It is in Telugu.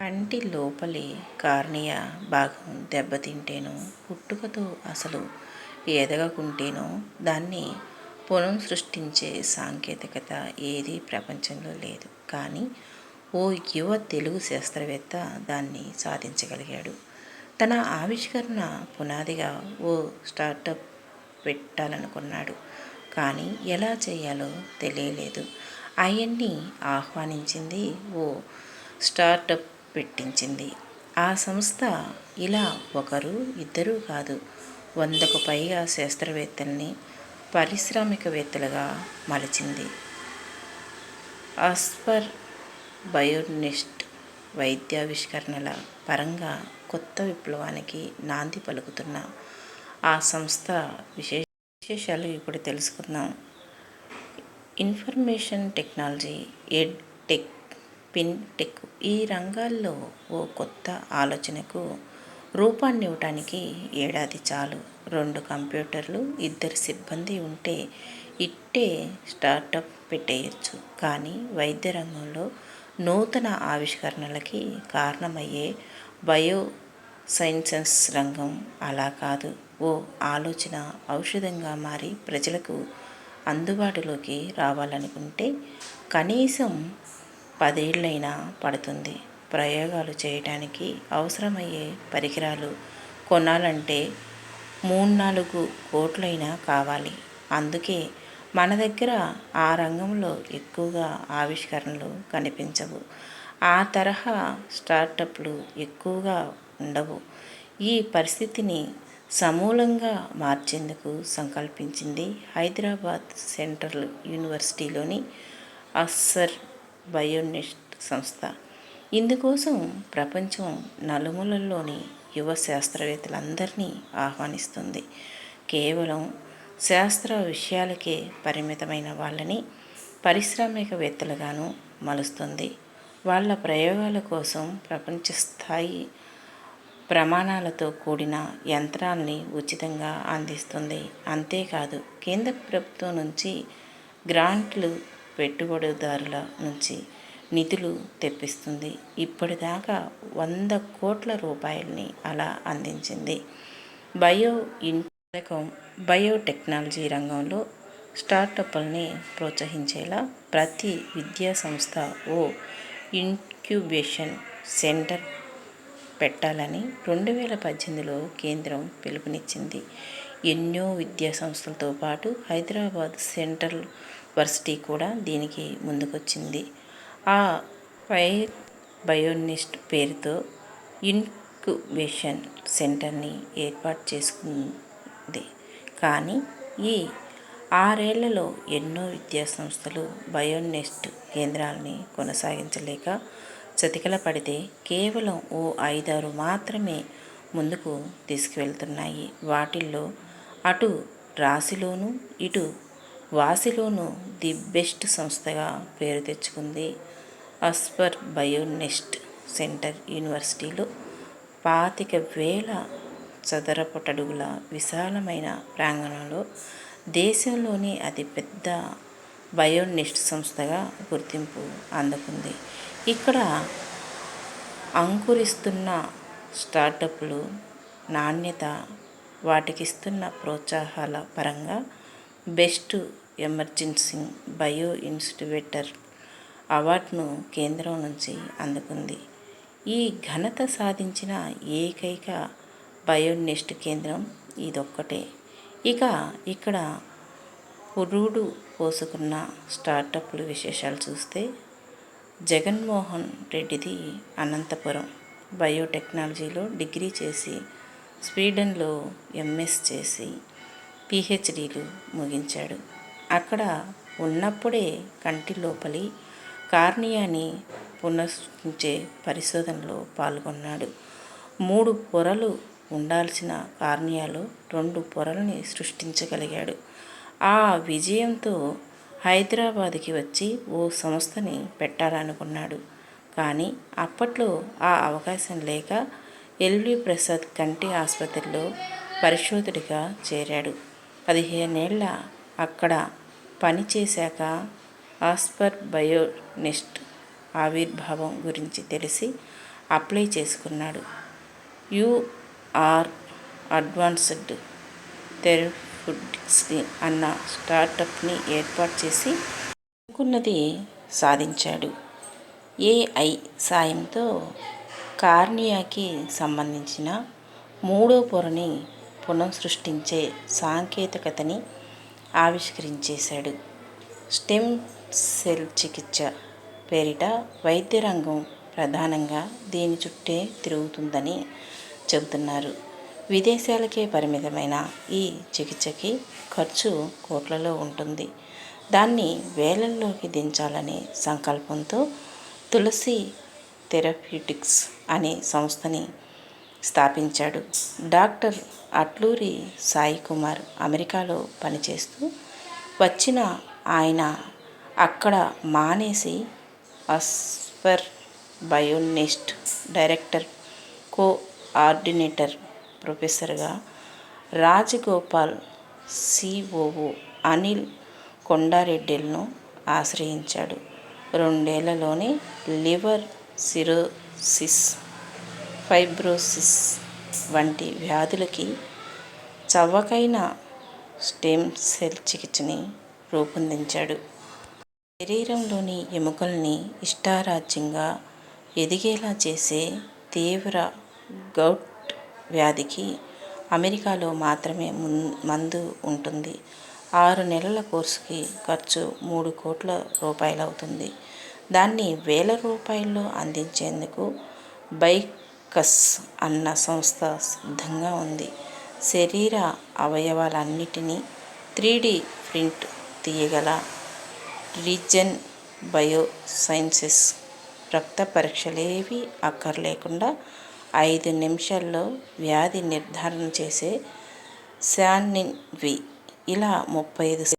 కంటి లోపలి కార్నియా భాగం దెబ్బతింటేనో పుట్టుకతో అసలు ఎదగకుంటేనో దాన్ని పునఃసృష్టించే సాంకేతికత ఏదీ ప్రపంచంలో లేదు. కానీ ఓ యువ తెలుగు శాస్త్రవేత్త దాన్ని సాధించగలిగాడు. తన ఆవిష్కరణ పునాదిగా ఓ స్టార్టప్ పెట్టాలనుకున్నాడు. కానీ ఎలా చేయాలో తెలియలేదు. ఆయన్ని ఆహ్వానించింది ఓ స్టార్టప్ పెట్టించింది. ఆ సంస్థ ఇలా ఒకరు, ఇద్దరు కాదు వందకు పైగా శాస్త్రవేత్తల్ని పారిశ్రామికవేత్తలుగా మలిచింది. ఆస్పర్ బయోనిస్ట్ వైద్యావిష్కరణల పరంగా కొత్త విప్లవానికి నాంది పలుకుతున్న ఆ సంస్థ విశేషాలు ఇప్పుడు తెలుసుకుందాం. Information technology, ed tech, fintech ఈ రంగాల్లో ఓ కొత్త ఆలోచనకు రూపాన్ని ఇవ్వటానికి ఏడాది చాలు. రెండు కంప్యూటర్లు, ఇద్దరు సిబ్బంది ఉంటే ఇట్టే స్టార్టప్ పెట్టేయచ్చు కానీ వైద్య రంగంలో నూతన ఆవిష్కరణలకి కారణమయ్యే బయో సైన్సెస్ రంగం అలా కాదు. ఓ ఆలోచన ఔషధంగా మారి ప్రజలకు అందుబాటులోకి రావాలనుకుంటే కనీసం పదేళ్ళైనా పడుతుంది. ప్రయోగాలు చేయటానికి అవసరమయ్యే పరికరాలు కొనాలంటే మూడు నాలుగు కోట్లైనా కావాలి. అందుకే మన దగ్గర ఆ రంగంలో ఎక్కువగా ఆవిష్కరణలు కనిపించవు. ఆ తరహా స్టార్టప్లు ఎక్కువగా ఉండవు. ఈ పరిస్థితిని సమూలంగా మార్చేందుకు సంకల్పించింది హైదరాబాద్ సెంట్రల్ యూనివర్సిటీలోని అస్సర్ బయోనెస్ట్ సంస్థ. ఇందుకోసం ప్రపంచం నలుమూలల్లోని యువ శాస్త్రవేత్తలందరినీ ఆహ్వానిస్తుంది. కేవలం శాస్త్ర విషయాలకే పరిమితమైన వాళ్ళని పారిశ్రామికవేత్తలుగాను మలుస్తుంది. వాళ్ళ ప్రయోగాల కోసం ప్రపంచస్థాయి ప్రమాణాలతో కూడిన యంత్రాల్ని ఉచితంగా అందిస్తుంది. అంతేకాదు కేంద్ర ప్రభుత్వం నుంచి గ్రాంట్లు, పెట్టుబడిదారుల నుంచి నిధులు తెప్పిస్తుంది. ఇప్పటిదాకా వంద కోట్ల రూపాయల్ని అలా అందించింది. బయో ఇన్ పథకం బయోటెక్నాలజీ రంగంలో స్టార్టప్లని ప్రోత్సహించేలా ప్రతి విద్యా సంస్థ ఓ ఇంక్యుబేషన్ సెంటర్ పెట్టాలని రెండు వేల పద్దెనిమిదిలో కేంద్రం పిలుపునిచ్చింది. ఎన్నో విద్యాసంస్థలతో పాటు హైదరాబాద్ సెంట్రల్ వర్సిటీ కూడా దీనికి ముందుకొచ్చింది. ఆ ఫైర్ బయోనిస్ట్ పేరుతో ఇన్క్యుబేషన్ సెంటర్ని ఏర్పాటు చేసుకుంది. కానీ ఈ ఆరేళ్ళలో ఎన్నో విద్యాసంస్థలు బయోనెస్ట్ కేంద్రాలని కొనసాగించలేక చతికిలపడితే కేవలం ఓ ఐదారు మాత్రమే ముందుకు తీసుకువెళ్తున్నాయి వాటిల్లో అటు రాశిలోనూ, ఇటు వాసిలోను ది బెస్ట్ సంస్థగా పేరు తెచ్చుకుంది అస్పర్ బయోనెస్ట్ సెంటర్. యూనివర్సిటీలో పాతిక వేల చదరపుటడుగుల విశాలమైన ప్రాంగణంలో దేశంలోని అతిపెద్ద బయోనెస్ట్ సంస్థగా గుర్తింపు అందుకుంది. ఇక్కడ అంకురిస్తున్న స్టార్టప్లు నాణ్యత, వాటికిస్తున్న ప్రోత్సాహాల పరంగా బెస్ట్ ఎమర్జెన్సీ బయో ఇన్స్టివేటర్ అవార్డును కేంద్రం నుంచి అందుకుంది. ఈ ఘనత సాధించిన ఏకైక బయోనెస్ట్ కేంద్రం ఇదొక్కటే. ఇక ఇక్కడ పురుడు పోసుకున్న స్టార్టప్ల విశేషాలు చూస్తే జగన్మోహన్ రెడ్డిది అనంతపురం. బయోటెక్నాలజీలో డిగ్రీ చేసి స్వీడన్లో ఎంఎస్ చేసి పీహెచ్డీలు ముగించాడు. అక్కడ ఉన్నప్పుడే కంటి లోపలి కార్నియాని పునఃసృష్టించే పరిశోధనలో పాల్గొన్నాడు. మూడు పొరలు ఉండాల్సిన కార్నియాలో రెండు పొరల్ని సృష్టించగలిగాడు. ఆ విజయంతో హైదరాబాద్కి వచ్చి ఓ సంస్థని పెట్టాలనుకున్నాడు. కానీ అప్పట్లో ఆ అవకాశం లేక ఎల్వి ప్రసాద్ కంటి ఆసుపత్రిలో పరిశోధకుడిగా చేరాడు. పదిహేనేళ్ళ అక్కడ పనిచేశాక ఆస్పర్ బయోనెస్ట్ ఆవిర్భావం గురించి తెలిసి అప్లై చేసుకున్నాడు యూఆర్ అడ్వాన్స్డ్ థెరప్యూటిక్స్ అన్న స్టార్టప్ని ఏర్పాటు చేసి అనుకున్నది సాధించాడు ఏఐ సాయంతో కార్నియాకి సంబంధించిన మూడో పొరని పునఃసృష్టించే సాంకేతికతని ఆవిష్కరించేశాడు. స్టెమ్ సెల్ చికిత్స పేరిట వైద్య రంగం ప్రధానంగా దీని చుట్టే తిరుగుతుందని చెబుతున్నారు. విదేశాలకే పరిమితమైన ఈ చికిత్సకి ఖర్చు కోట్లలో ఉంటుంది. దాన్ని వేలల్లోకి దించాలనే సంకల్పంతో తులసి థెరప్యూటిక్స్ అనే సంస్థని స్థాపించాడు. డాక్టర్ అట్లూరి సాయి కుమార్ అమెరికాలో పనిచేస్తూ వచ్చిన ఆయన అక్కడ మానేసి అస్పర్ బయోనిస్ట్ డైరెక్టర్ కోఆర్డినేటర్ ప్రొఫెసర్గా రాజగోపాల్ సిఓఓ అనిల్ కొండారెడ్డిలను ఆశ్రయించాడు. రెండేళ్ళలోనే లివర్ సిరో సిస్ ఫైబ్రోసిస్ వంటి వ్యాధులకి చవకైన స్టెమ్ సెల్ చికిత్సని రూపొందించాడు. శరీరంలోని ఎముకల్ని ఇష్టారాజ్యంగా ఎదిగేలా చేసే తీవ్ర గౌట్ వ్యాధికి అమెరికాలో మాత్రమే మందు ఉంటుంది. ఆరు నెలల కోర్సుకి ఖర్చు మూడు కోట్ల రూపాయలవుతుంది. దాన్ని వేల రూపాయల్లో అందించేందుకు బైకస్ అన్న సంస్థ సిద్ధంగా ఉంది. శరీర అవయవాలన్నిటినీ త్రీ డి ప్రింట్ తీయగల రీజన్ బయో సైన్సెస్ రక్త పరీక్షలేవి అక్కర్లేకుండా ఐదు నిమిషాల్లో వ్యాధి నిర్ధారణ చేసే శాన్నిన్వి ఇలా ముప్పై ఐదు